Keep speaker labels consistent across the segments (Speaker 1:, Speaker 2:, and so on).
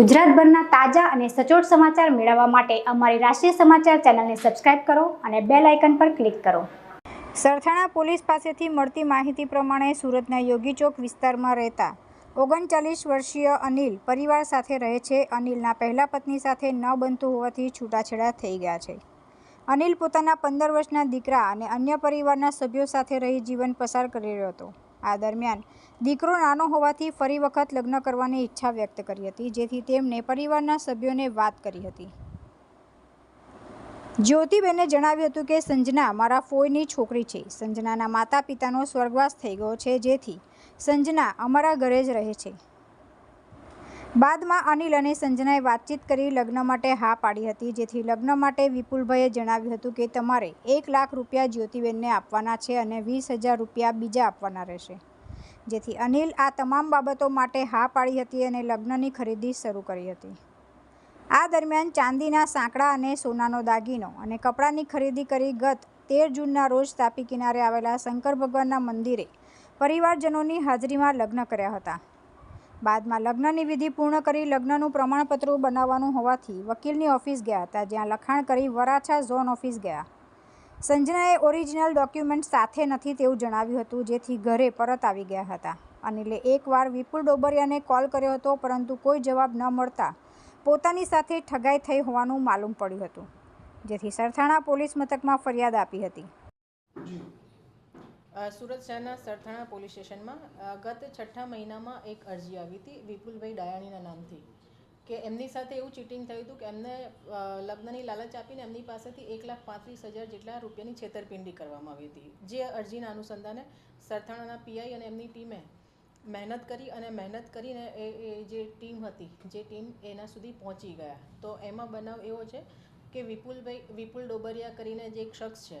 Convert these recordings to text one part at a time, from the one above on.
Speaker 1: ગુજરાતભરના તાજા અને સચોટ સમાચાર મેળવવા માટે અમારી રાષ્ટ્રીય સમાચાર ચેનલને સબસ્ક્રાઇબ કરો અને બેલ આઇકન પર ક્લિક કરો.
Speaker 2: સરથાણા પોલીસ પાસેથી મળતી માહિતી પ્રમાણે સુરતના યોગી ચોક વિસ્તારમાં રહેતા ઓગણચાલીસ વર્ષીય અનિલ પરિવાર સાથે રહે છે. અનિલના પહેલા પત્ની સાથે ન બનતું હોવાથી છૂટાછેડા થઈ ગયા છે. અનિલ પોતાના પંદર વર્ષના દીકરા અને અન્ય પરિવારના સભ્યો સાથે રહી જીવન પસાર કરી રહ્યો હતો. આ દરમિયાન દીકરો નાનો હોવાથી ફરી વખત લગ્ન કરવાની ઈચ્છા વ્યક્ત કરી હતી, જેથી તેમણે પરિવારના સભ્યોને વાત કરી હતી. જ્યોતિબેને જણાવ્યું હતું કે, સંજના મારા ફોઈની છોકરી છે. સંજનાના માતા પિતાનો સ્વર્ગવાસ થઈ ગયો છે, જેથી સંજના અમારા ઘરે જ રહે છે. બાદમાં અનિલ અને સંજનાએ વાતચીત કરી લગ્ન માટે હા પાડી હતી. જેથી લગ્ન માટે વિપુલભાઈએ જણાવ્યું હતું કે, તમારે એક લાખ રૂપિયા જ્યોતિબેનને આપવાના છે અને વીસ હજાર રૂપિયા બીજા આપવાના રહેશે. જેથી અનિલ આ તમામ બાબતો માટે હા પાડી હતી અને લગ્નની ખરીદી શરૂ કરી હતી. આ દરમિયાન ચાંદીના સાંકડા અને સોનાનો દાગીનો અને કપડાની ખરીદી કરી ગત તેર જૂનના રોજ તાપી કિનારે આવેલા શંકર ભગવાનના મંદિરે પરિવારજનોની હાજરીમાં લગ્ન કર્યા હતા. બાદમાં લગ્નની વિધિ પૂર્ણ કરી લગ્નનું પ્રમાણપત્ર બનાવવાનું હોવાથી વકીલની ઓફિસ ગયા હતા, જ્યાં લખાણ કરી વરાછા ઝોન ઓફિસ ગયા. સંજનાએ ઓરિજિનલ ડોક્યુમેન્ટ સાથે નથી તેવું જણાવ્યું હતું, જેથી ઘરે પરત આવી ગયા હતા. અનિલે એકવાર વિપુલ ડોબરિયાને કોલ કર્યો હતો, પરંતુ કોઈ જવાબ ન મળતા પોતાની સાથે ઠગાઈ થઈ હોવાનું માલુમ પડ્યું હતું, જેથી સરથાણા પોલીસ મથકમાં ફરિયાદ આપી હતી.
Speaker 3: સુરત શહેરના સરથાણા પોલીસ સ્ટેશનમાં ગત છઠ્ઠા મહિનામાં એક અરજી આવી હતી વિપુલભાઈ ડાયાણીના નામથી, કે એમની સાથે એવું ચીટિંગ થયું હતું કે એમને લગ્નની લાલચ આપીને એમની પાસેથી એક લાખ પાંત્રીસ હજાર જેટલા રૂપિયાની છેતરપિંડી કરવામાં આવી હતી. જે અરજીના અનુસંધાને સરથાણાના પીઆઈ અને એમની ટીમે મહેનત કરી અને મહેનત કરીને એ એ જે ટીમ હતી, જે ટીમ એના સુધી પહોંચી ગયા. તો એમાં બનાવ એવો છે કે વિપુલભાઈ, વિપુલ ડોબરિયા કરીને જે એક શખ્સ છે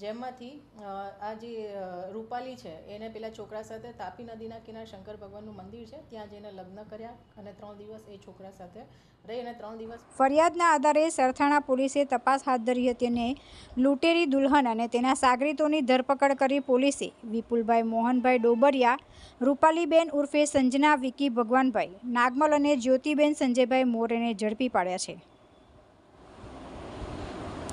Speaker 3: જેમાંથી આ જે રૂપાલી છે, એને પેલા છોકરા સાથે તાપી નદીના કિનારે શંકર ભગવાનનું મંદિર છે, ત્યાં જઈને લગ્ન કર્યા અને ત્રણ દિવસ એ છોકરા સાથે રહી અને ત્રણ દિવસ
Speaker 2: ફરિયાદના આધારે સરથાણા પોલીસે તપાસ હાથ ધરી હતી અને લૂંટેરી દુલ્હન અને તેના સાગરીતોની ધરપકડ કરી પોલીસે. વિપુલભાઈ મોહનભાઈ ડોબરિયા, રૂપાલીબેન ઉર્ફે સંજના, વિકી ભગવાનભાઈ, નાગમલ અને જ્યોતિબેન સંજયભાઈ મોરેને ઝડપી પાડ્યા છે.